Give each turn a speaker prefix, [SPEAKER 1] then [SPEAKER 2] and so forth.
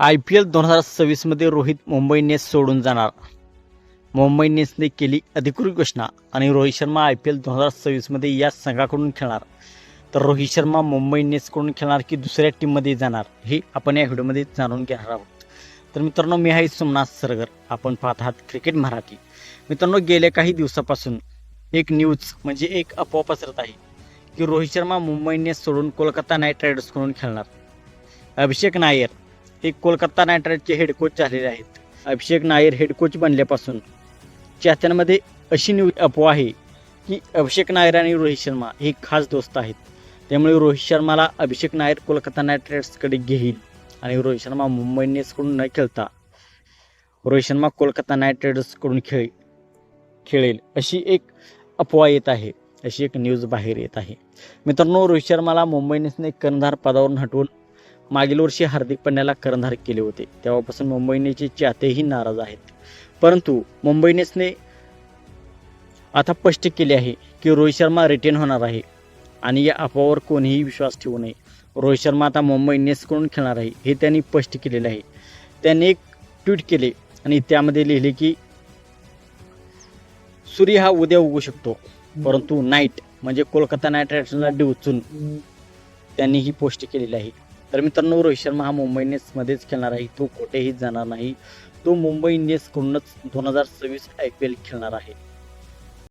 [SPEAKER 1] I P L दोन हजार सव्वीसमध्ये Rohit Mumbai Indians सोडून जाणार. मुंबई इंडियन्सने केली अधिकृत घोषणा आणि Rohit Sharma I P L दोन हजार सव्वीसमध्ये या संघाकडून खेळणार. तर रोहित शर्मा मुंबई इंडियन्सकडून खेळणार की दुसऱ्या टीममध्ये जाणार हे आपण या व्हिडिओमध्ये जाणून घेणार आहोत. तर मित्रांनो मी आहे सोमनाथ सरगर. आपण पाहत आहात क्रिकेट मराठी. मित्रांनो गेल्या काही दिवसापासून एक न्यूज म्हणजे एक अफवा पसरत आहे की रोहित शर्मा मुंबई इंडियन्स सोडून कोलकाता नाईट रायडर्सकडून खेळणार. अभिषेक नायर हे कोलकाता नाईट रायडर्सचे हेड कोच झालेले आहेत. अभिषेक नायर हेड कोच बनल्यापासून. चाहत्यांमध्ये अशी न्यूज अफवा आहे की अभिषेक नायर आणि रोहित शर्मा हे खास दोस्त आहेत. त्यामुळे रोहित शर्माला अभिषेक नायर कोलकाता नाईट रायडर्सकडे घेईल आणि रोहित शर्मा मुंबई इंडियन्सकडून न खेळता रोहित शर्मा कोलकाता नाईट रायडर्सकडून खेळ खेळेल अशी एक अफवा येत आहे अशी एक न्यूज बाहेर येत आहे. मित्रांनो रोहित शर्माला मुंबई इंडियन्सने कर्णधार पदावरून हटवून मागील वर्षी हार्दिक पंड्याला कर्णधार केले होते. तेव्हापासून मुंबई इंडियन्सचे चाहतेही नाराज आहेत. परंतु मुंबई इंडियन्सने आता स्पष्ट केले आहे की रोहित शर्मा रिटेन होणार आहे. आणि या अफवावर कोणीही विश्वास ठेवू नये. रोहित शर्मा आता मुंबई इंडियन्सकडून खेळणार आहे हे त्यांनी स्पष्ट केलेले आहे. त्यांनी एक ट्विट केले आणि त्यामध्ये लिहिले की सूर्य हा उद्या उगू शकतो. परंतु नाईट म्हणजे कोलकाता नाईट रायडर्सला डिवचून त्यांनी ही पोस्ट केलेली आहे. तर मित्रांनो रोहित शर्मा हा मुंबई इंडियन्समध्येच खेळणार आहे. तो कुठेही जाणार नाही. तो मुंबई इंडियन्सकडूनच दोन हजार सव्वीस आय पी एल खेळणार आहे.